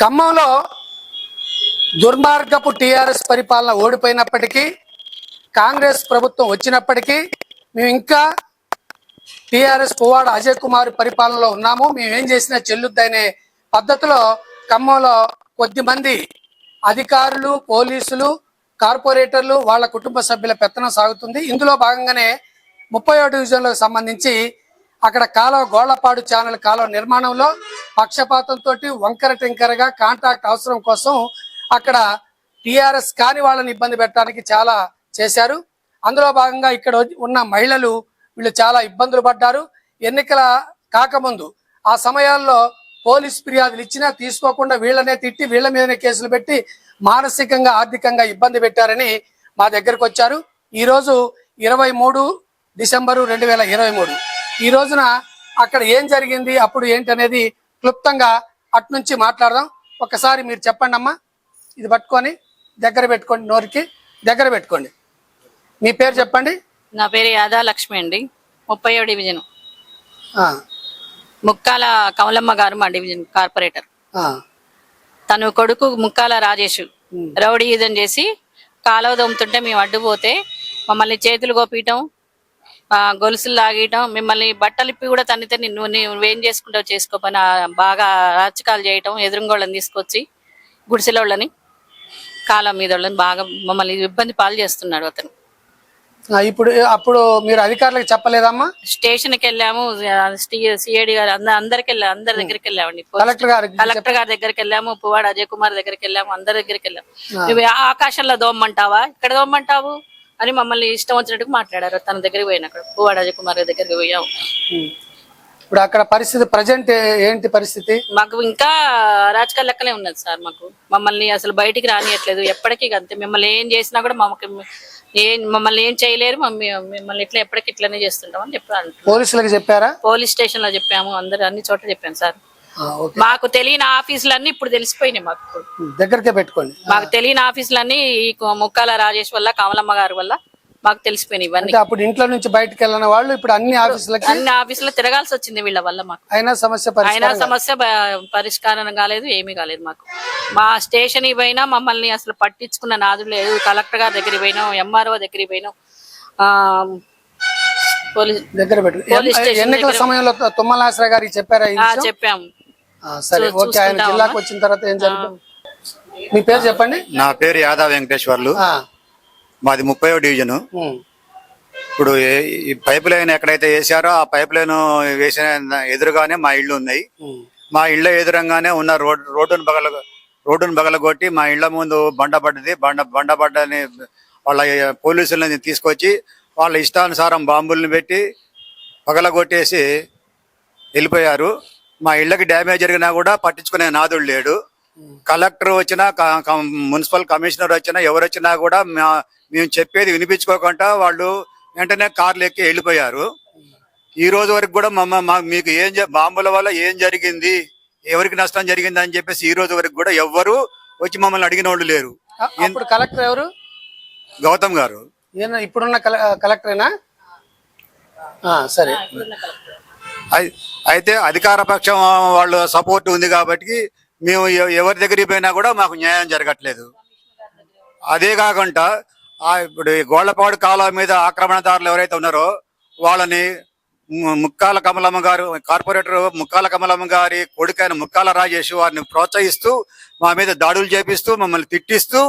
ఖమ్మంలో దుర్మార్గపు టీఆర్ఎస్ పరిపాలన ఓడిపోయినప్పటికీ కాంగ్రెస్ ప్రభుత్వం వచ్చినప్పటికీ మేము ఇంకా టీఆర్ఎస్ పువ్వాడ అజయ్ కుమార్ పరిపాలనలో ఉన్నాము. మేము ఏం చేసినా చెల్లుద్దనే పద్ధతిలో ఖమ్మంలో కొద్ది మంది అధికారులు పోలీసులు కార్పొరేటర్లు వాళ్ళ కుటుంబ సభ్యుల పెత్తనం సాగుతుంది. ఇందులో భాగంగానే ముప్పై డివిజన్లకు సంబంధించి అక్కడ కాలువ గోళ్ళపాడు ఛానల్ కాలువ నిర్మాణంలో పక్షపాతంతో వంకర టింకరగా కాంట్రాక్ట్ అవసరం కోసం అక్కడ టీఆర్ఎస్ కాని వాళ్ళని ఇబ్బంది పెట్టడానికి చాలా చేశారు. అందులో భాగంగా ఇక్కడ ఉన్న మహిళలు వీళ్ళు చాలా ఇబ్బందులు పడ్డారు. ఎన్నికల కాకముందు ఆ సమయాల్లో పోలీస్ ఫిర్యాదులు ఇచ్చినా తీసుకోకుండా వీళ్ళనే తిట్టి వీళ్ళ మీదనే కేసులు పెట్టి మానసికంగా ఆర్థికంగా ఇబ్బంది పెట్టారని మా దగ్గరకు వచ్చారు. ఈ రోజు ఇరవై మూడు డిసెంబరు రెండు వేల ఇరవై మూడు. ఈ రోజున అక్కడ ఏం జరిగింది అప్పుడు ఏంటి అనేది క్లుప్తంగా అట్నుంచి మాట్లాడదాం. ఒకసారి మీరు చెప్పండి అమ్మా ఇది పట్టుకొని దగ్గర పెట్టుకోండి నోరికి. దగ్గర పెట్టుకోండి. మీ పేరు చెప్పండి? నా పేరు యాదా లక్ష్మి అండి. ముప్పై డివిజన్. ముక్కాల కమలమ్మ గారు మా డివిజన్ కార్పొరేటర్. తను కొడుకు ముక్కాల రాజేష్ ఉమ్, రౌడీయుధం చేసి కాలువ దొమ్ముతుంటే మేము అడ్డుపోతే మమ్మల్ని చేతులు గోపీయటం గొలుసులు లాగేయటం మిమ్మల్ని బట్టలు ఇప్పి కూడా తన్నితే నిన్ను నువ్వేం చేసుకుంటావు చేసుకోపని బాగా రాచకాలు చేయటం ఎదురుగోళ్ళని తీసుకొచ్చి గుడిసెలోళ్ళని కాలం మీద వాళ్ళని బాగా మమ్మల్ని ఇబ్బంది పాలు చేస్తున్నాడు అతను. ఇప్పుడు అప్పుడు మీరు అధికారులకు చెప్పలేదమ్మా? స్టేషన్కి వెళ్ళాము సిఐడి గారు అంద- అందరికి వెళ్ళాము అందరి దగ్గరికి వెళ్ళామండి. కలెక్టర్ గారికి కలెక్టర్ గారి దగ్గరికి వెళ్ళాము పువ్వాడ అజయ్ కుమార్ దగ్గరికి వెళ్ళాము అందరి దగ్గరికి వెళ్ళాము. నువ్వు ఆ ఆకాశంలో దోమ్మంటావా? ఇక్కడ దోమ్మంటావు? అని మమ్మల్ని ఇష్టం వచ్చినట్టు మాట్లాడారు. తన దగ్గరికి పోయిన అక్కడ. పువ్వాడ అజయ్ కుమార్ గారి దగ్గరికి పోయాము. ఇప్పుడు అక్కడ పరిస్థితి ప్రజెంట్ ఏంటి పరిస్థితి? మాకు ఇంకా రాజకీయ లెక్కలే ఉన్నది సార్ మాకు. మమ్మల్ని అసలు బయటికి రానియట్లేదు. ఎప్పటికీ అంతే. మిమ్మల్ని ఏం చేసినా కూడా మాకు ఏం మమ్మల్ని ఏం చేయలేరు. మమ్మీ మిమ్మల్ని ఇట్లా ఎప్పటికి ఇట్లనే చేస్తుంటాం అని చెప్పి అంటున్నారు. పోలీసులకు చెప్పారా? పోలీస్ స్టేషన్లో చెప్పాము. అందరు అన్ని చోట్ల చెప్పాను సార్. మాకు తెలియని ఆఫీసులన్నీ ఇప్పుడు తెలిసిపోయినాయి మాకు. దగ్గరకే పెట్టుకోండి. మాకు తెలియని ఆఫీసులన్నీ ఈ ముక్కాల రాజేష్ వల్ల కమలమ్మ గారి వల్ల మాకు తెలిసిపోయినాయి ఇవన్నీ. అప్పుడు ఇంట్లో నుంచి బయటకు వెళ్ళిన వాళ్ళు ఇప్పుడు అన్ని ఆఫీసులకి అన్ని ఆఫీసులో తిరగాల్సి వచ్చింది వీళ్ళ వల్ల మాకు. అయినా సమస్య అయినా సమస్య పరిష్కారం కాలేదు ఏమీ కాలేదు మాకు. మా స్టేషన్ పోయినా మమ్మల్ని అసలు పట్టించుకున్న నాదుడు లేదు. కలెక్టర్ గారి దగ్గరికి పోయినాం ఎంఆర్ఓ దగ్గరికి పోయినాం. ఆ, పోలీస్ దగ్గర పెట్టు. ఎన్నికల సమయంలో తుమ్మల తుమ్మలాశ్ర గారికి చెప్పారా? చెప్పాము. సరే ఓకే ఆయన జిల్లాకు వచ్చిన తర్వాత ఏం జరుగుతుంది? మీ పేరు చెప్పండి. నా పేరు యాదవ్ వెంకటేశ్వర్లు. మాది ముప్పై డివిజన్. ఇప్పుడు ఈ పైప్ లైన్ ఎక్కడైతే వేసారో ఆ పైప్ లైన్ వేసిన ఎదురుగానే మా ఇళ్ళు ఉన్నాయి. మా ఇళ్ళ ఎదురంగానే ఉన్న రోడ్ రోడ్డును బగల రోడ్డును బగలగొట్టి మా ఇళ్ళ ముందు బండ పడ్డది. బండ బండ పడ్డని వాళ్ళ పోలీసులని తీసుకొచ్చి వాళ్ళ ఇష్టానుసారం బాంబుల్ని పెట్టి పగలగొట్టేసి వెళ్ళిపోయారు. మా ఇళ్ళకి డ్యామేజ్ జరిగినా కూడా పట్టించుకునే నాదుడు లేడు. కలెక్టర్ వచ్చినా మున్సిపల్ కమిషనర్ వచ్చినా ఎవరు వచ్చినా కూడా మా- మేము చెప్పేది వినిపించుకోకుండా వాళ్ళు వెంటనే కార్లు ఎక్కి వెళ్ళిపోయారు. ఈ రోజు వరకు కూడా మమ్మ మా- మీకు ఏం బాంబుల వల్ల ఏం జరిగింది ఎవరికి నష్టం జరిగింది అని చెప్పేసి ఈ రోజు వరకు కూడా ఎవ్వరు వచ్చి మమ్మల్ని అడిగిన వాళ్ళు లేరు. కలెక్టర్ ఎవరు? గౌతమ్ గారు. ఇప్పుడున్న కల- కలెక్టరేనా? ఆ, సరే. అయితే అధికార పక్షం వాళ్ళు సపోర్ట్ ఉంది కాబట్టి మేము ఎవరి దగ్గరికి పోయినా కూడా మాకు న్యాయం జరగట్లేదు. అదే కాకుండా ఇప్పుడు గోళ్ళపాడు కాలువ మీద ఆక్రమణదారులు ఎవరైతే ఉన్నారో వాళ్ళని ముక్కాల కమలమ్మ గారు కార్పొరేటర్ ముక్కాల కమలమ్మ గారి కొడుకైన ముక్కాల రాజేష్ వారిని ప్రోత్సహిస్తూ మా మీద దాడులు చేపిస్తూ మమ్మల్ని తిట్టిస్తూ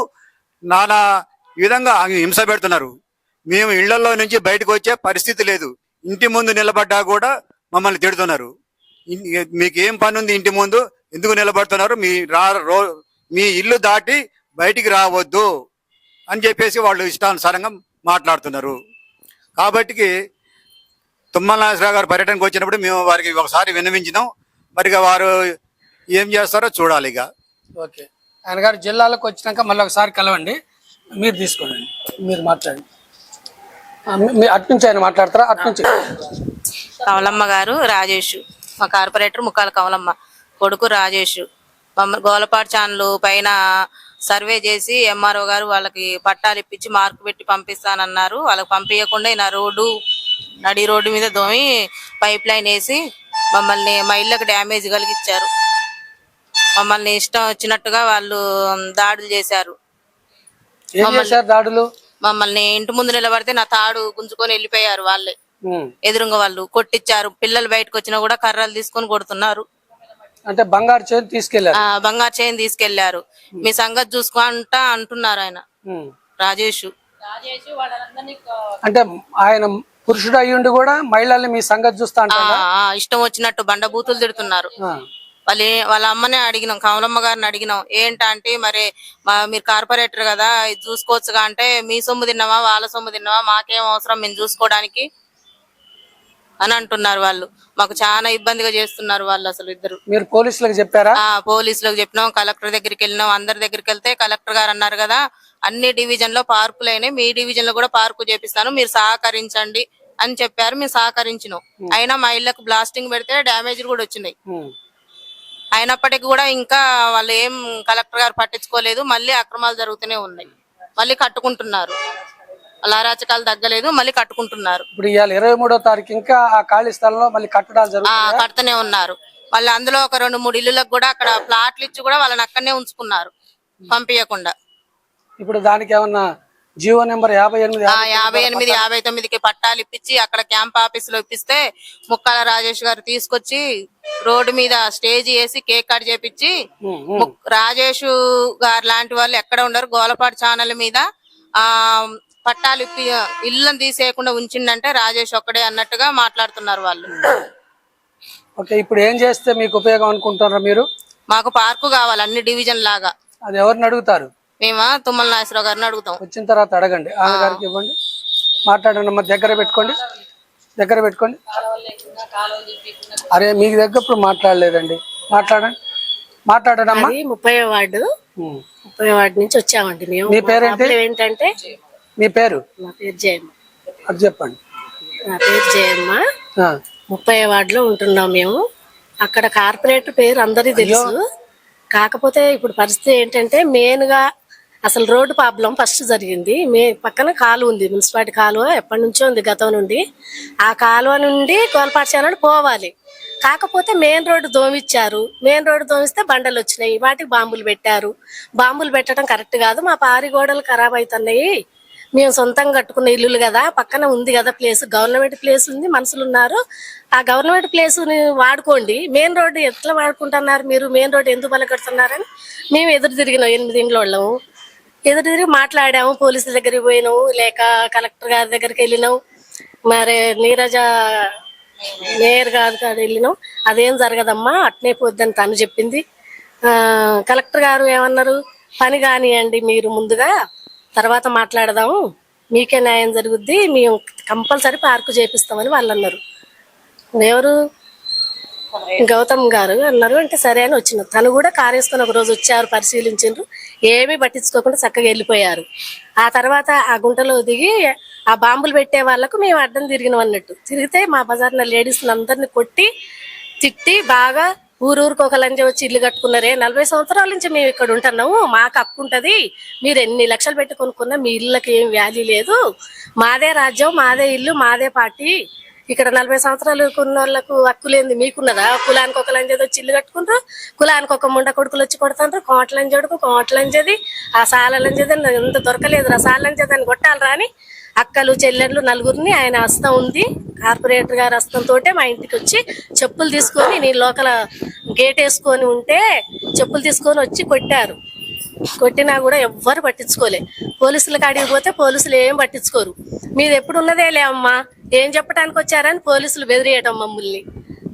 నానా విధంగా హింస పెడుతున్నారు. మేము ఇళ్ళలో నుంచి బయటకు వచ్చే పరిస్థితి లేదు. ఇంటి ముందు నిలబడ్డా కూడా మమ్మల్ని తిడుతున్నారు. మీకు ఏం పని ఉంది ఇంటి ముందు? ఎందుకు నిలబడుతున్నారు? మీ రా రో మీ ఇల్లు దాటి బయటికి రావద్దు అని చెప్పేసి వాళ్ళు ఇష్టానుసారంగా మాట్లాడుతున్నారు. కాబట్టి తుమ్మల నాగేశ్వరరావు గారు పర్యటనకు వచ్చినప్పుడు మేము వారికి ఒకసారి విన్నవించినాం. మరి వారు ఏం చేస్తారో చూడాలి ఇక ఓకే. ఆయన గారు జిల్లాలకు వచ్చినాక మళ్ళీ ఒకసారి కలవండి. మీరు తీసుకోండి. మీరు మాట్లాడండి. అటు నుంచి ఆయన మాట్లాడతారా? అట్నుంచి కమలమ్మ గారు రాజేష్. మా కార్పొరేటర్ ముక్కాల కమలమ్మ కొడుకు రాజేష్. మమ్మ గోలపాడు ఛానల్ పైన సర్వే చేసి ఎంఆర్ఓ గారు వాళ్ళకి పట్టాలు ఇప్పించి మార్కు పెట్టి పంపిస్తానన్నారు. వాళ్ళకి పంపించకుండా ఈయన రోడ్డు నడి రోడ్డు మీద దోమి పైప్ లైన్ వేసి మమ్మల్ని మా ఇళ్ళకి డ్యామేజ్ కలిగించారు. మమ్మల్ని ఇష్టం వచ్చినట్టుగా వాళ్ళు దాడులు చేశారు దాడులు? మమ్మల్ని ఇంటి ముందు నిలబడితే నా తాడు గుంజుకొని వెళ్ళిపోయారు వాళ్ళే. ఎదురుంగ వాళ్ళు కొట్టించారు పిల్లలు బయటకు వచ్చినా కూడా కర్రలు తీసుకొని కొడుతున్నారు. అంటే బంగారు చేతి తీసుకెళ్ళారు. ఆ బంగారు చైన్ తీసుకెళ్ళారు. మీ సంగతి చూసుకుంటా అంటున్నారు ఆయన. రాజేష్. అంటే ఆయన పురుషుడు అయ్యుండి కూడా మహిళల్ని మీ సంగతి చూస్తా ఇష్టం వచ్చినట్టు బండబూతులు తిడుతున్నారు. వాళ్ళ వాళ్ళ అమ్మనే అడిగినాం కమలమ్మ గారిని అడిగినాం. ఏంటంటే మరి మీరు కార్పొరేటర్ కదా ఇది చూసుకోవచ్చుగా అంటే మీ సొమ్ము తిన్నావా వాళ్ళ సొమ్ము తిన్నావా మాకేం అవసరం మేము చూసుకోవడానికి? అని అంటున్నారు వాళ్ళు. మాకు చాలా ఇబ్బందిగా చేస్తున్నారు వాళ్ళు అసలు ఇద్దరు. మీరు పోలీసులకు చెప్పారా? ఆ పోలీసులకు చెప్పినాం కలెక్టర్ దగ్గరికి వెళ్ళినాం అందరి దగ్గరికి వెళ్తే కలెక్టర్ గారు అన్నారు కదా అన్ని డివిజన్లో పార్కులు అయినాయి మీ డివిజన్లో కూడా పార్కు చేపిస్తాను మీరు సహకరించండి అని చెప్పారు మేము సహకరించినాం. అయినా మా ఇళ్ళకు బ్లాస్టింగ్ పెడితే డ్యామేజ్ కూడా వచ్చినాయి. ఉమ్. అయినప్పటికీ కూడా ఇంకా వాళ్ళు ఏం కలెక్టర్ గారు పట్టించుకోలేదు మళ్ళీ అక్రమాలు జరుగుతూనే ఉన్నాయి. మళ్ళీ కట్టుకుంటున్నారు. వాళ్ళ అరాచకాలు తగ్గలేదు మళ్ళీ కట్టుకుంటున్నారు. ఇప్పుడు ఇవాళ ఇరవై మూడో తారీఖు ఇంకా ఆ ఖాళీ స్థలంలో మళ్ళీ ఆ జరుగుతాయి కడుతూనే ఉన్నారు. వాళ్ళు అందులో ఒక రెండు మూడు ఇల్లులకు కూడా అక్కడ ప్లాట్లు ఇచ్చి కూడా వాళ్ళని అక్కడనే ఉంచుకున్నారు పంపించకుండా ఇప్పుడు దానికి ఏమన్నా జీవో నెంబర్ యాభై ఎనిమిది ఆ యాభై ఎనిమిది యాభై తొమ్మిదికి పట్టాలు ఇప్పించి అక్కడ క్యాంప్ ఆఫీస్లో ఇప్పిస్తే ముక్కాల రాజేష్ గారు తీసుకొచ్చి రోడ్డు మీద స్టేజ్ వేసి కేక్ కట్ చేపించి ఉమ్, ఉమ్. ముక్- రాజేష్ గారు లాంటి వాళ్ళు ఎక్కడ ఉండరు. గోలపాడు ఛానల్ మీద ఆ పట్టాలు ఇప్పి ఇల్లుని తీసేయకుండా ఉంచిండంటే రాజేష్ ఒక్కడే అన్నట్టుగా మాట్లాడుతున్నారు వాళ్ళు. ఓకే ఇప్పుడు ఏం చేస్తే మీకు ఉపయోగం అనుకుంటున్నారు మీరు? మాకు పార్కు కావాలి అన్ని డివిజన్ లాగా. అది ఎవరిని అడుగుతారు? మేమా? తుమ్మల నాగేశ్వరరావు గారిని అడుగుతాం. వచ్చిన తర్వాత అడగండి. ఆమె గారికి ఇవ్వండి. మాట్లాడండి అమ్మ దగ్గర పెట్టుకోండి. దగ్గర పెట్టుకోండి. అరే మీకు దగ్గర ఇప్పుడు మాట్లాడలేదండి. మాట్లాడండి. మాట్లాడండి అమ్మా. ముప్పై వార్డు. ముప్పై వార్డు నుంచి వచ్చామండి మేము. మీ పేరేంటి? ప్రాబ్లం ఏంటంటే మీ పేరు? నా పేరు జయమ్మ. అది చెప్పండి. నా పేరు జయమ్మ. ఆ, ముప్పై వార్డులో ఉంటున్నాం మేము. అక్కడ కార్పొరేటర్ పేరు అందరికీ తెలుసు. కాకపోతే ఇప్పుడు పరిస్థితి ఏంటంటే మెయిన్గా అసలు రోడ్డు ప్రాబ్లం ఫస్ట్ జరిగింది. మే పక్కన కాలువ ఉంది. మున్సిపాలిటీ కాలువ ఎప్పటి నుంచో ఉంది గతం నుండి. ఆ కాలువ నుండి కోల్పాడ్చాలని పోవాలి. కాకపోతే మెయిన్ రోడ్డు దోమిచ్చారు. మెయిన్ రోడ్డు దోమిస్తే బండలు వచ్చినాయి. వాటికి బాంబులు పెట్టారు. బాంబులు పెట్టడం కరెక్ట్ కాదు. మా పారి గోడలు ఖరాబ్ అవుతున్నాయి. మేము సొంతంగా కట్టుకున్న ఇల్లులు కదా పక్కన ఉంది కదా ప్లేస్ గవర్నమెంట్ ప్లేస్ ఉంది మనుషులు ఉన్నారు. ఆ గవర్నమెంట్ ప్లేస్ని వాడుకోండి. మెయిన్ రోడ్డు ఎట్లా వాడుకుంటున్నారు మీరు? మెయిన్ రోడ్డు ఎందుకు బలకడుతున్నారని మేము ఎదురు తిరిగినాం ఎనిమిది ఇంట్లో వాళ్ళము ఎదురు తిరిగి మాట్లాడాము పోలీసుల దగ్గరికి పోయినాము లేక కలెక్టర్ గారి దగ్గరికి వెళ్ళినాం. మరి నీరజ మేయర్ గారి కాడ వెళ్ళినాం. అదేం జరగదమ్మా అట్నే పోద్దని తను చెప్పింది. కలెక్టర్ గారు ఏమన్నారు? పని కానివ్వండి మీరు ముందుగా తర్వాత మాట్లాడదాము. మీకే న్యాయం జరుగుద్ది. మేము కంపల్సరీ పార్కు చేపిస్తామని వాళ్ళు అన్నారు. ఎవరు? గౌతమ్ గారు అన్నారు అంటే సరే అని వచ్చిన. తను కూడా కారు వేసుకొని ఒక రోజు వచ్చారు పరిశీలించారు ఏమీ పట్టించుకోకుండా చక్కగా వెళ్ళిపోయారు. ఆ తర్వాత ఆ గుంటలో దిగి ఆ బాంబులు పెట్టే వాళ్ళకు మేము అడ్డం తిరిగినాం అన్నట్టు. తిరిగితే మా బజార్లో లేడీస్ అందరిని కొట్టి తిట్టి బాగా ఊరూరికి ఒక లంజ వచ్చి ఇల్లు కట్టుకున్నారే. నలభై సంవత్సరాల నుంచి మేము ఇక్కడ ఉంటున్నాము. మాకు హక్కు ఉంటుంది. మీరు ఎన్ని లక్షలు పెట్టి కొనుక్కున్నా మీ ఇళ్ళకి ఏం వాల్యూ లేదు. మాదే రాజ్యం మాదే ఇల్లు మాదే పార్టీ. ఇక్కడ నలభై సంవత్సరాలు ఉన్న వాళ్ళకు హక్కు లేనిది మీకున్నదా? కులానికి ఒక లంజది వచ్చి ఇల్లు కట్టుకుంటారు. కులానికి ఒక ముండ కొడుకులు వచ్చి కొడుతుంటారు కోట లంజడుకు కోట లంజది ఆ సాల లంజది ఎంత దొరకలేదు ఆ సాల లంజది అని అక్కలు చెల్లెళ్ళు నలుగురిని ఆయన హస్తం ఉంది. కార్పొరేటర్ గారి హస్తంతో మా ఇంటికి వచ్చి చెప్పులు తీసుకొని నేను లోకల గేట్ వేసుకొని ఉంటే చెప్పులు తీసుకొని వచ్చి కొట్టారు. కొట్టినా కూడా ఎవ్వరు పట్టించుకోలే. పోలీసులకు అడిగి పోతే పోలీసులు ఏం పట్టించుకోరు. మీది ఎప్పుడు ఉన్నదేలే అమ్మా? ఏం చెప్పడానికి వచ్చారని పోలీసులు బెదిరేయటం మమ్మల్ని.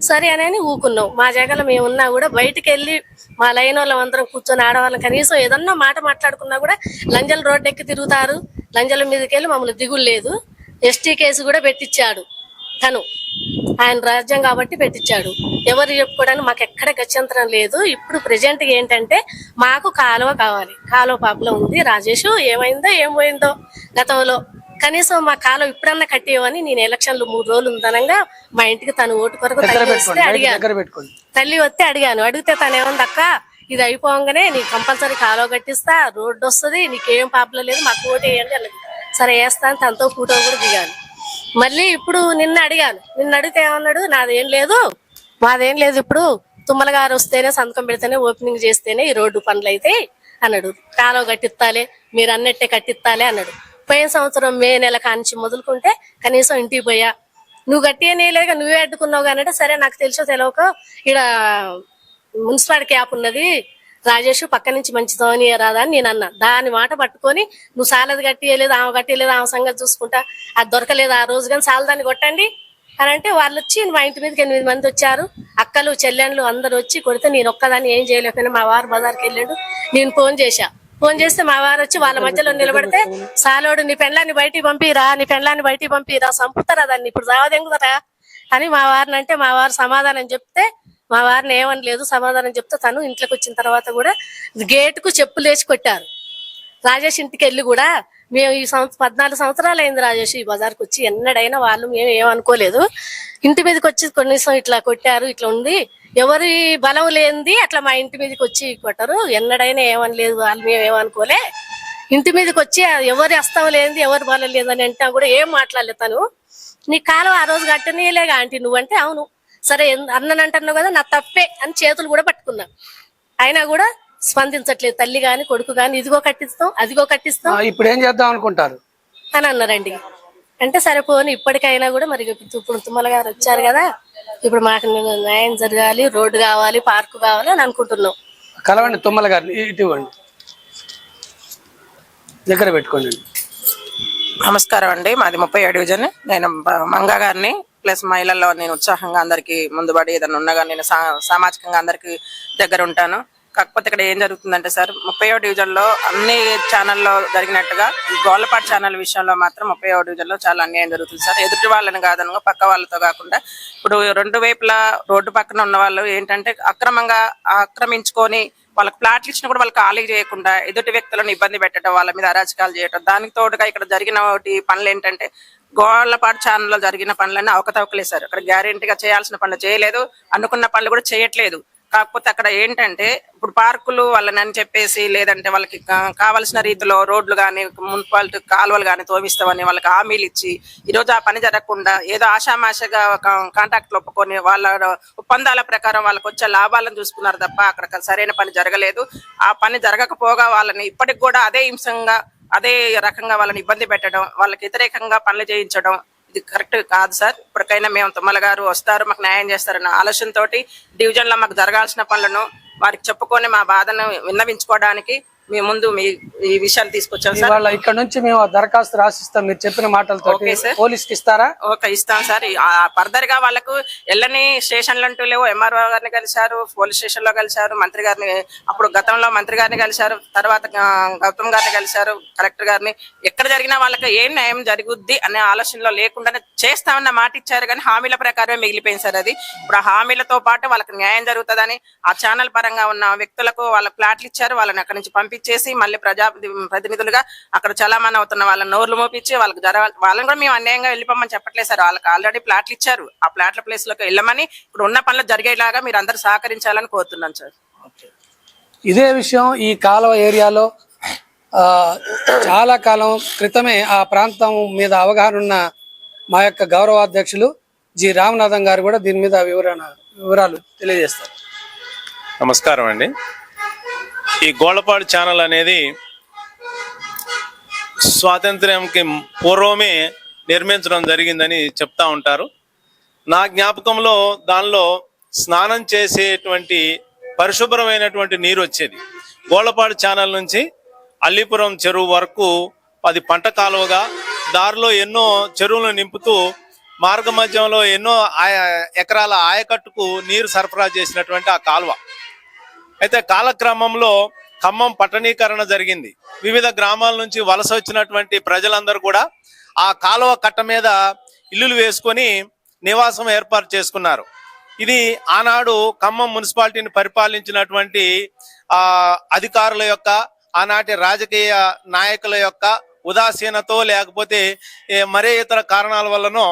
సరే అని ఊకున్నాం. మా జగలు మేము ఉన్నా కూడా బయటికి వెళ్ళి మా లైన్ వాళ్ళం అందరం కూర్చొని ఆడవాళ్ళం కనీసం ఏదన్నా మాట మాట్లాడుకున్నా కూడా లంజలు రోడ్డు ఎక్కి తిరుగుతారు. లంజల మీదకి వెళ్ళి మమ్మల్ని దిగులు లేదు. ఎస్టీ కేసు కూడా పెట్టించాడు తను. ఆయన రాజ్యం కాబట్టి పెట్టించాడు ఎవరు చెప్పుకోవడానికి మాకు ఎక్కడ గత్యంతరం లేదు. ఇప్పుడు ప్రజెంట్ ఏంటంటే మాకు కాలువ కావాలి. కాలువ పాపలో ఉంది. రాజేష్ ఏమైందో ఏం పోయిందో గతంలో. కనీసం మా కాలువ ఇప్పుడన్నా కట్టేవని నేను ఎలక్షన్లు మూడు రోజులు ఉందనంగా మా ఇంటికి తను ఓటు కొరకు తల్లి వస్తే అడిగాను. తల్లి వస్తే అడిగాను. అడిగితే తను ఏమంది అక్క ఇది అయిపోగానే నీకు కంపల్సరీ కాలువ కట్టిస్తా రోడ్డు వస్తుంది నీకేం ప్రాబ్లం లేదు మాకు ఓటు వేయండి అన్నది. సరే వేస్తాను తనతో ఫోటో కూడా దిగాను. మళ్ళీ ఇప్పుడు నిన్న అడిగాను. నిన్న అడిగితే ఏమన్నాడు నాదేం లేదు మాదేం లేదు ఇప్పుడు తుమ్మల గారు వస్తేనే సంతకం పెడితేనే ఓపెనింగ్ చేస్తేనే ఈ రోడ్డు పనులు అయితే అన్నాడు. కాలువ కట్టిస్తాలే మీరు అన్నట్టే కట్టిస్తాలే అన్నాడు. పోయిన సంవత్సరం మే నెల కానించి మొదలుకుంటే కనీసం ఇంటికి పోయా. నువ్వు గట్టిగా లేక నువ్వే అడ్డుకున్నావు కానీ సరే నాకు తెలుసో తెలియక ఇక్కడ మున్సిపాలిటీ క్యాప్ ఉన్నది. రాజేష్ పక్క నుంచి మంచి తోని రాదా అని నేను అన్నా. దాని మాట పట్టుకొని నువ్వు సాలది కట్టియలేదు ఆమె కట్టియలేదు ఆమె సంగతి చూసుకుంటా. అది దొరకలేదు ఆ రోజు కానీ సాలదాన్ని కొట్టండి అని అంటే వాళ్ళు వచ్చి మా ఇంటి మీదకి ఎనిమిది మంది వచ్చారు. అక్కలు చెల్లెండ్లు అందరు వచ్చి కొడితే నేను ఒక్కదాన్ని ఏం చేయలేకపోయినా మా వారు బజార్కి వెళ్ళాడు. నేను ఫోన్ చేశా. ఫోన్ చేస్తే మా వారు వచ్చి వాళ్ళ మధ్యలో నిలబడితే సాలోడు నీ పెళ్ళాన్ని బయటికి పంపిరా నీ పెళ్ళాన్ని బయటికి పంపిరా చంపుతారా దాన్ని? ఇప్పుడు రావదెంగుతారా అని మా వారిని అంటే మా వారు సమాధానం చెప్తే మా వారిని ఏమని లేదు సమాధానం చెప్తే తను ఇంట్లోకి వచ్చిన తర్వాత కూడా గేట్కు చెప్పులు వేసి కొట్టారు. రాజేష్ ఇంటికి వెళ్ళి కూడా మేము ఈ సంవత్సరం పద్నాలుగు సంవత్సరాలు అయింది రాజేష్ ఈ బజార్కి వచ్చి ఎన్నడైనా వాళ్ళు మేము ఏమనుకోలేదు. ఇంటి మీదకి వచ్చి కొన్నిసం ఇట్లా కొట్టారు ఇట్లా ఉంది. ఎవరి బలం లేనిది అట్లా మా ఇంటి మీదకి వచ్చి కొట్టరు. ఎన్నడైనా ఏమని లేదు వాళ్ళు మేము ఏమనుకోలే. ఇంటి మీదకి వచ్చి ఎవరి అస్తం లేనిది ఎవరి బలం లేదని అంటే కూడా ఏం మాట్లాడలేదు తను. నీ కాలం ఆ రోజు కట్టనీయలేగా ఆంటీ నువ్వంటే అవును. సరే అన్నని అంటున్నావు కదా నా తప్పే అని చేతులు కూడా పట్టుకున్నా. అయినా కూడా స్పందించట్లేదు. తల్లి గాని కొడుకు గాని ఇదిగో కట్టిస్తాం అదిగో కట్టిస్తాం. ఇప్పుడు ఏం చేద్దాం అనుకుంటారు? అని అన్నారండి. అంటే సరే పోనీ ఇప్పటికైనా కూడా మరి ఇప్పుడు తుమ్మల గారు వచ్చారు కదా ఇప్పుడు మాకు న్యాయం జరగాలి రోడ్డు కావాలి పార్కు కావాలి అని అనుకుంటున్నాం. కలవండి తుమ్మల గారిని ఇటు ఇవ్వండి దగ్గర పెట్టుకోండి. నమస్కారం అండి. మాది ముప్పై ఏడు డివిజన్. నేను మంగా గారిని ప్లస్ మహిళల్లో నేను ఉత్సాహంగా అందరికి ముందుబడి ఏదైనా ఉన్నగా నేను సా- సామాజికంగా అందరికి దగ్గర ఉంటాను కాకపోతే ఇక్కడ ఏం జరుగుతుందంటే సార్ ముప్పై డివిజన్లో అన్ని ఛానల్లో జరిగినట్టుగా ఈ గోళ్ళపాటి ఛానల్ విషయంలో మాత్రం ముప్పై డివిజన్లో చాలా అన్యాయం జరుగుతుంది సార్. ఎదుటి వాళ్ళని కాదనుకో పక్క వాళ్ళతో కాకుండా ఇప్పుడు రెండు వైపులా రోడ్డు పక్కన ఉన్న వాళ్ళు ఏంటంటే అక్రమంగా ఆక్రమించుకొని వాళ్ళకి ప్లాట్లు ఇచ్చినా కూడా వాళ్ళు ఖాళీ చేయకుండా ఎదుటి వ్యక్తులను ఇబ్బంది పెట్టడం వాళ్ళ మీద అరాచకాలు చేయడం దానికి తోడుగా ఇక్కడ జరిగిన ఒకటి పనులు ఏంటంటే గోళ్ళపాటు ఛానల్లో జరిగిన పనులన్నీ అవకతవకలేశారు అక్కడ గ్యారెంటీగా చేయాల్సిన పనులు చేయలేదు. అనుకున్న పనులు కూడా చేయట్లేదు. కాకపోతే అక్కడ ఏంటంటే ఇప్పుడు పార్కులు వాళ్ళని అని చెప్పేసి లేదంటే వాళ్ళకి కావాల్సిన రీతిలో రోడ్లు కానీ మున్సిపాలిటీ కాలువలు కానీ తోమిస్తామని వాళ్ళకి హామీలు ఇచ్చి ఈ రోజు ఆ పని జరగకుండా ఏదో ఆషామాషగా కాంట్రాక్ట్లు ఒప్పుకొని వాళ్ళ ఒప్పందాల ప్రకారం వాళ్ళకి వచ్చే లాభాలను చూసుకున్నారు తప్ప అక్కడ సరైన పని జరగలేదు. ఆ పని జరగకపోగా వాళ్ళని ఇప్పటికి కూడా అదే హింసంగా అదే రకంగా వాళ్ళని ఇబ్బంది పెట్టడం వాళ్ళకి వ్యతిరేకంగా పనులు చేయించడం ఇది కరెక్ట్ కాదు సార్. ఇప్పటికైనా మేము తుమ్మల గారు వస్తారు మాకు న్యాయం చేస్తారన్న ఆలోచనతోటి డివిజన్లో మాకు జరగాల్సిన పనులను వారికి చెప్పుకొని మా బాధను విన్నవించుకోవడానికి మీ ముందు మీ ఈ విషయాలు తీసుకొచ్చాం సార్. ఇవాళ ఇక్కడ నుంచి మేము ఆ దరఖాస్తు రాసిస్తాం మీరు చెప్పిన మాటలతో ఓకే సార్. పోలీస్కి ఇస్తారా? ఓకే ఇస్తాం సార్. ఫర్దర్గా వాళ్ళకు ఎల్లని స్టేషన్లు అంటూ లేవు. ఎంఆర్ఓ గారిని కలిశారు పోలీస్ స్టేషన్లో కలిశారు మంత్రి గారిని అప్పుడు గతంలో మంత్రి గారిని కలిశారు తర్వాత ఆ, గౌతమ్ గారిని కలిశారు కలెక్టర్ గారిని. ఎక్కడ జరిగినా వాళ్ళకి ఏం న్యాయం జరుగుద్ది అనే ఆలోచనలో లేకుండానే చేస్తామన్న మాట ఇచ్చారు కానీ హామీల ప్రకారమే మిగిలిపోయింది సార్ అది. ఇప్పుడు ఆ హామీలతో పాటు వాళ్ళకి న్యాయం జరుగుతుందని ఆ ఛానల్ పరంగా ఉన్న వ్యక్తులకు వాళ్ళ ప్లాట్లు ఇచ్చారు వాళ్ళని అక్కడి నుంచి పంపించేసి మళ్ళీ ప్రజా ప్రతినిధులుగా అక్కడ చలామణి అవుతున్న వాళ్ళ నోర్లు మోపించి వాళ్ళకి జరగ వాళ్ళని కూడా మేము అన్యాయంగా వెళ్ళిపోమని చెప్పట్లేదు సార్. వాళ్ళకి ఆల్రెడీ ప్లాట్లు ఇచ్చారు. ఆ ప్లాట్ల ప్లేస్లోకి వెళ్ళమని ఇప్పుడు ఉన్న పనులు జరిగేలాగా మీరు అందరూ సహకరించాలని కోరుతున్నాను సార్. ఇదే విషయం ఈ కాలువ ఏరియాలో ఆ, చాలా కాలం క్రితమే ఆ ప్రాంతం మీద అవగాహన ఉన్న మా యొక్క గౌరవాధ్యక్షులు జి. రామనాథం గారు కూడా దీని మీద వివరణ వివరాలు తెలియజేస్తారు. నమస్కారం అండి. ఈ గోళ్ళపాడు ఛానల్ అనేది స్వాతంత్ర్యంకి పూర్వమే నిర్మించడం జరిగిందని చెప్తా ఉంటారు. నా జ్ఞాపకంలో దానిలో స్నానం చేసేటువంటి పరిశుభ్రమైనటువంటి నీరు వచ్చేది. గోళ్ళపాడు ఛానల్ నుంచి అల్లిపురం చెరువు వరకు అది పంట కాలువగా దారిలో ఎన్నో చెరువులను నింపుతూ మార్గ మధ్యంలో ఎన్నో ఆయా ఎకరాల ఆయకట్టుకు నీరు సరఫరా చేసినటువంటి ఆ కాలువ. అయితే కాలక్రమంలో ఖమ్మం పట్టణీకరణ జరిగింది. వివిధ గ్రామాల నుంచి వలస వచ్చినటువంటి ప్రజలందరూ కూడా ఆ కాలువ కట్ట మీద ఇల్లులు వేసుకొని నివాసం ఏర్పాటు చేసుకున్నారు. ఇది ఆనాడు ఖమ్మం మున్సిపాలిటీని పరిపాలించినటువంటి ఆ అధికారుల యొక్క ఆనాటి రాజకీయ నాయకుల యొక్క ఉదాసీనతో లేకపోతే మరే ఇతర కారణాల వల్లనో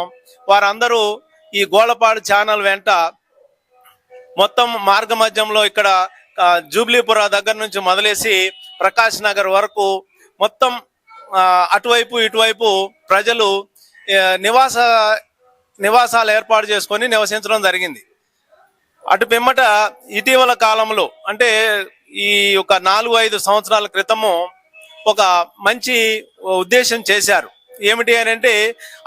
వారందరూ ఈ గోళపాడు ఛానల్ వెంట మొత్తం మార్గ మధ్యంలో ఇక్కడ జూబ్లీపుర దగ్గర నుంచి మొదలేసి ప్రకాష్ నగర్ వరకు మొత్తం అటువైపు ఇటువైపు ప్రజలు నివాస నివాసాలు ఏర్పాటు చేసుకొని నివసించడం జరిగింది. అటు పిమ్మట ఇటీవల కాలంలో అంటే ఈ ఒక నాలుగు ఐదు సంవత్సరాల క్రితము ఒక మంచి ఉద్దేశం చేశారు. ఏమిటి అని అంటే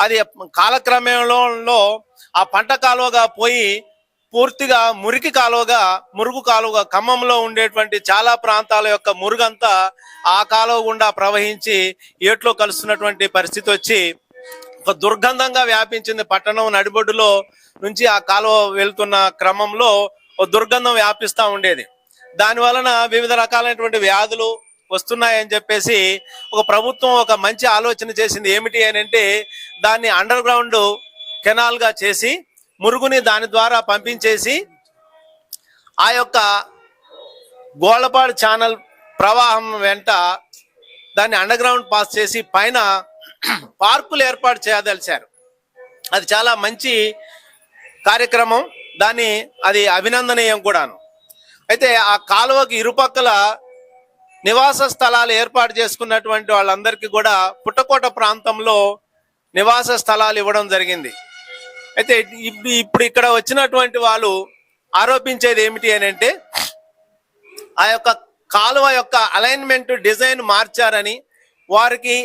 అది కాలక్రమంలో ఆ పంట కాలువగా పోయి పూర్తిగా మురికి కాలువగా మురుగు కాలువగా ఖమ్మంలో ఉండేటువంటి చాలా ప్రాంతాల యొక్క మురుగంతా ఆ కాలువ గుండా ప్రవహించి ఏట్లో కలుస్తున్నటువంటి పరిస్థితి వచ్చి ఒక దుర్గంధంగా వ్యాపించింది పట్టణం నడిబొడ్డులో నుంచి ఆ కాలువ వెళ్తున్న క్రమంలో ఒక దుర్గంధం వ్యాపిస్తా ఉండేది. దాని వలన వివిధ రకాలైనటువంటి వ్యాధులు వస్తున్నాయని చెప్పేసి ఒక ప్రభుత్వం ఒక మంచి ఆలోచన చేసింది. ఏమిటి అని అంటే దాన్ని అండర్ గ్రౌండ్ కెనాల్గా చేసి మురుగుని దాని ద్వారా పంపించేసి ఆ యొక్క గోళ్ళపాడు ఛానల్ ప్రవాహం వెంట దాన్ని అండర్గ్రౌండ్ పాస్ చేసి పైన పార్కులు ఏర్పాటు చేయదలిచారు. అది చాలా మంచి కార్యక్రమం. దాన్ని అది అభినందనీయం కూడాను. అయితే ఆ కాలువకి ఇరుపక్కల నివాస స్థలాలు ఏర్పాటు చేసుకున్నటువంటి వాళ్ళందరికీ కూడా పుట్టకోట ప్రాంతంలో నివాస స్థలాలు ఇవ్వడం జరిగింది. అయితే ఇప్- ఇప్పుడు ఇక్కడ వచ్చినటువంటి వాళ్ళు ఆరోపించేది ఏమిటి అని అంటే ఆ యొక్క కాలువ యొక్క అలైన్మెంట్ డిజైన్ మార్చారని వారికి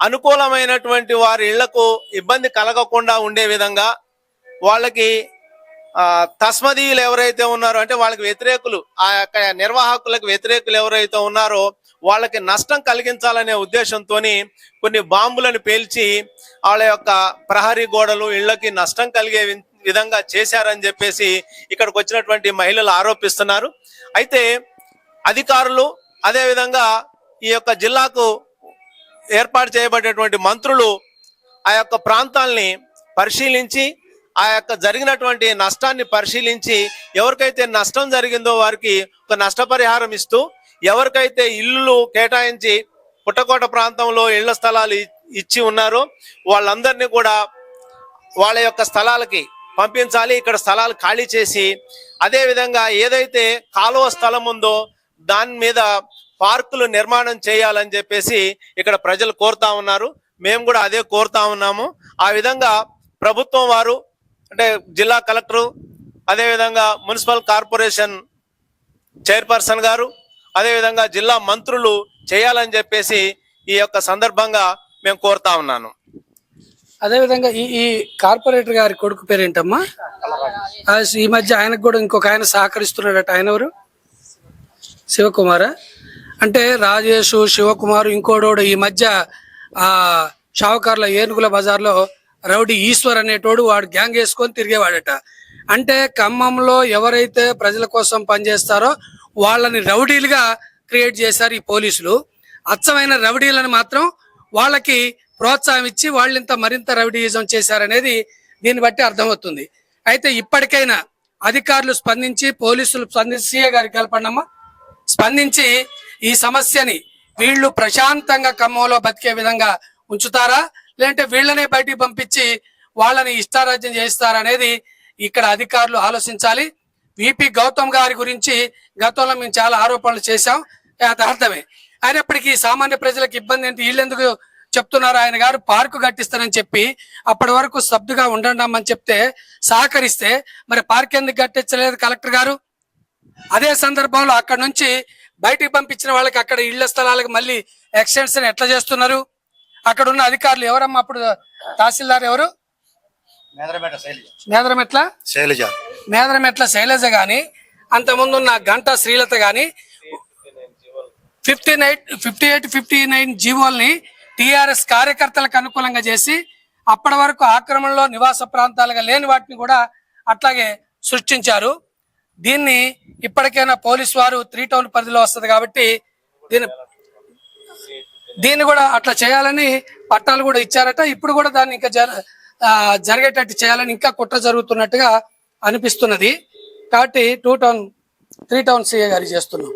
అనుకూలమైనటువంటి వారి ఇళ్ళకు ఇబ్బంది కలగకుండా ఉండే విధంగా వాళ్ళకి తస్మదీయులు ఎవరైతే ఉన్నారో అంటే వాళ్ళకి వ్యతిరేకులు ఆ యొక్క నిర్వాహకులకు వ్యతిరేకులు ఎవరైతే ఉన్నారో వాళ్ళకి నష్టం కలిగించాలనే ఉద్దేశంతో కొన్ని బాంబులను పేల్చి వాళ్ళ యొక్క ప్రహరీ గోడలు ఇళ్ళకి నష్టం కలిగే వి- విధంగా చేశారని చెప్పేసి ఇక్కడికి వచ్చినటువంటి మహిళలు ఆరోపిస్తున్నారు. అయితే అధికారులు అదేవిధంగా ఈ యొక్క జిల్లాకు ఏర్పాటు చేయబడినటువంటి మంత్రులు ఆ యొక్క ప్రాంతాల్ని పరిశీలించి ఆ యొక్క జరిగినటువంటి నష్టాన్ని పరిశీలించి ఎవరికైతే నష్టం జరిగిందో వారికి ఒక నష్టపరిహారం ఇస్తూ ఎవరికైతే ఇల్లు కేటాయించి పుట్టకోట ప్రాంతంలో ఇళ్ళ స్థలాలు ఇచ్చి ఉన్నారో వాళ్ళందరినీ కూడా వాళ్ళ యొక్క స్థలాలకి పంపించాలి. ఇక్కడ స్థలాలు ఖాళీ చేసి అదేవిధంగా ఏదైతే కాలువ స్థలం ఉందో దాని మీద పార్కులు నిర్మాణం చేయాలని చెప్పేసి ఇక్కడ ప్రజలు కోరుతా ఉన్నారు. మేము కూడా అదే కోరుతా ఉన్నాము. ఆ విధంగా ప్రభుత్వం వారు అంటే జిల్లా కలెక్టరు అదేవిధంగా మున్సిపల్ కార్పొరేషన్ చైర్పర్సన్ గారు అదేవిధంగా జిల్లా మంత్రులు చేయాలని చెప్పేసి ఈ యొక్క సందర్భంగా మేము కోరుతా ఉన్నాను. అదేవిధంగా ఈ ఈ కార్పొరేటర్ గారి కొడుకు పేరేంటమ్మా? ఈ మధ్య ఆయనకు కూడా ఇంకొక ఆయన సహకరిస్తున్నాడట. ఆయన ఎవరు? శివకుమార? అంటే రాజేష్ శివకుమార్ ఇంకోడోడు ఈ మధ్య ఆ షావుకార్ల ఏనుగుల బజార్లో రౌడీ ఈశ్వర్ అనేటోడు వాడు గ్యాంగ్ వేసుకొని తిరిగేవాడట. అంటే ఖమ్మంలో ఎవరైతే ప్రజల కోసం పనిచేస్తారో వాళ్ళని రౌడీలుగా క్రియేట్ చేశారు ఈ పోలీసులు. అచ్చమైన రౌడీలను మాత్రం వాళ్ళకి ప్రోత్సాహం ఇచ్చి వాళ్ళింత మరింత రౌడీయిజం చేశారనేది దీన్ని బట్టి అర్థమవుతుంది. అయితే ఇప్పటికైనా అధికారులు స్పందించి పోలీసులు స్పందించి సీఏ గారికి కలపండమ్మా స్పందించి ఈ సమస్యని వీళ్ళు ప్రశాంతంగా ఖమ్మంలో బతికే విధంగా ఉంచుతారా? లేదంటే వీళ్ళనే బయటికి పంపించి వాళ్ళని ఇష్టారాజ్యం చేస్తారా అనేది ఇక్కడ అధికారులు ఆలోచించాలి. విపి గౌతమ్ గారి గురించి గతంలో మేము చాలా ఆరోపణలు చేశాం. అది అర్థమే. అయినప్పటికీ సామాన్య ప్రజలకు ఇబ్బంది ఏంటి? వీళ్ళెందుకు చెప్తున్నారు? ఆయన గారు పార్కు కట్టిస్తానని చెప్పి అప్పటి వరకు స్తబ్దుగా ఉండండి అని చెప్తే సహకరిస్తే మరి పార్క్ ఎందుకు కట్టించలేదు కలెక్టర్ గారు? అదే సందర్భంలో అక్కడ నుంచి బయటికి పంపించిన వాళ్ళకి అక్కడ ఇళ్ళ స్థలాలకు మళ్ళీ ఎక్స్టెన్షన్ ఎట్లా చేస్తున్నారు? అక్కడ ఉన్న అధికారులు ఎవరమ్మా అప్పుడు? తహసీల్దార్ ఎవరు? మేదరమెట్ల శైలజ. మేదరమెట్ల శైలజ కానీ అంతకుముందు ఉన్న గంట శ్రీలత కానీ fifty nine fifty eight fifty nine జీవోల్ని TRS కార్యకర్తలకు అనుకూలంగా చేసి అప్పటి వరకు ఆక్రమణలో నివాస ప్రాంతాలుగా లేని వాటిని కూడా అట్లాగే సృష్టించారు. దీన్ని ఇప్పటికైనా పోలీస్ వారు త్రీ టౌన్ పరిధిలో వస్తుంది కాబట్టి దీన్ని దీన్ని కూడా అట్లా చేయాలని పట్టాలు కూడా ఇచ్చారట. ఇప్పుడు కూడా దాన్ని ఇంకా జర జరిగేటట్టు చేయాలని ఇంకా కుట్ర జరుగుతున్నట్టుగా అనిపిస్తున్నది. కాబట్టి two town three town CA గారి చేస్తున్నాం.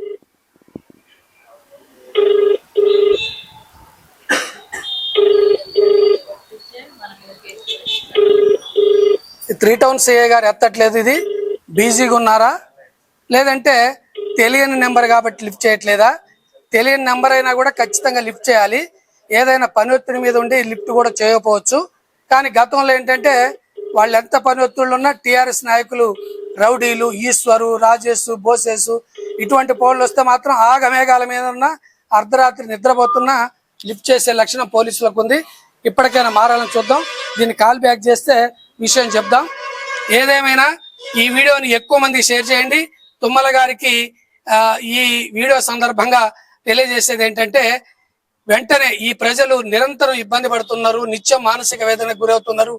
త్రీ టౌన్ సిఏ గారు ఎత్తట్లేదు ఇది. బిజీగా ఉన్నారా? లేదంటే తెలియని నెంబర్ కాబట్టి లిఫ్ట్ చేయట్లేదా? తెలియని నెంబర్ అయినా కూడా ఖచ్చితంగా లిఫ్ట్ చేయాలి. ఏదైనా పని ఒత్తిడి మీద ఉండి లిఫ్ట్ కూడా చేయకపోవచ్చు. కానీ గతంలో ఏంటంటే వాళ్ళు ఎంత పని ఒత్తిళ్ళు ఉన్నా టీఆర్ఎస్ నాయకులు రౌడీలు ఈశ్వరు రాజేష్ బోసేసు ఇటువంటి పౌరులు వస్తే మాత్రం ఆగమేఘాల మీద ఉన్న అర్ధరాత్రి నిద్రపోతున్నా లిఫ్ట్ చేసే లక్షణం పోలీసులకు ఉంది. ఇప్పటికైనా మారాలని చూద్దాం. దీన్ని కాల్ బ్యాక్ చేస్తే విషయం చెప్దాం. ఏదేమైనా ఈ వీడియోని ఎక్కువ మంది షేర్ చేయండి. తుమ్మల గారికి ఈ వీడియో సందర్భంగా తెలియజేసేది ఏంటంటే వెంటనే ఈ ప్రజలు నిరంతరం ఇబ్బంది పడుతున్నారు నిత్యం మానసిక వేదనకు గురవుతున్నారు.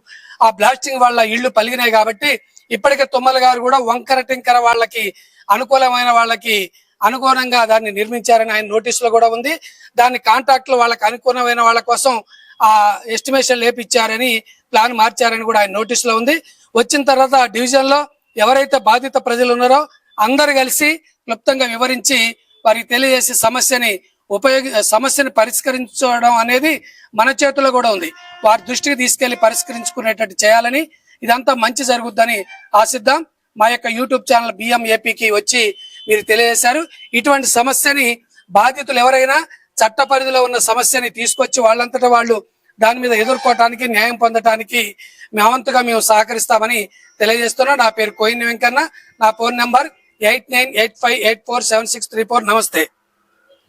ఆ బ్లాస్టింగ్ వాళ్ళ ఇళ్ళు పలిగినాయి కాబట్టి ఇప్పటికే తుమ్మల గారు కూడా వంకర టింకర వాళ్ళకి అనుకూలమైన వాళ్ళకి అనుగుణంగా దాన్ని నిర్మించారని ఆయన నోటీసులో కూడా ఉంది. దాన్ని కాంట్రాక్ట్లో వాళ్ళకి అనుకూలమైన వాళ్ళ కోసం ఆ ఎస్టిమేషన్ లేపిచ్చారని ప్లాన్ మార్చారని కూడా ఆయన నోటీసులో ఉంది. వచ్చిన తర్వాత ఆ డివిజన్లో ఎవరైతే బాధిత ప్రజలు ఉన్నారో అందరు కలిసి క్లుప్తంగా వివరించి వారికి తెలియజేసి సమస్యని ఉపయోగి సమస్యని పరిష్కరించడం అనేది మన చేతిలో కూడా ఉంది. వారి దృష్టికి తీసుకెళ్ళి పరిష్కరించుకునేటట్టు చేయాలని ఇదంతా మంచి జరుగుద్దని ఆశిద్దాం. మా యొక్క యూట్యూబ్ ఛానల్ బిఎం ఏపీకి వచ్చి మీరు తెలియజేశారు. ఇటువంటి సమస్యని బాధితులు ఎవరైనా చట్ట పరిధిలో ఉన్న సమస్యని తీసుకొచ్చి వాళ్ళంతటా వాళ్ళు దాని మీద ఎదుర్కోవటానికి న్యాయం పొందటానికి మేమంతగా మేము సహకరిస్తామని తెలియజేస్తున్నా. నా పేరు కోయిన్ వెంకన్న. నా phone number eight nine eight five eight four seven six three four. నమస్తే.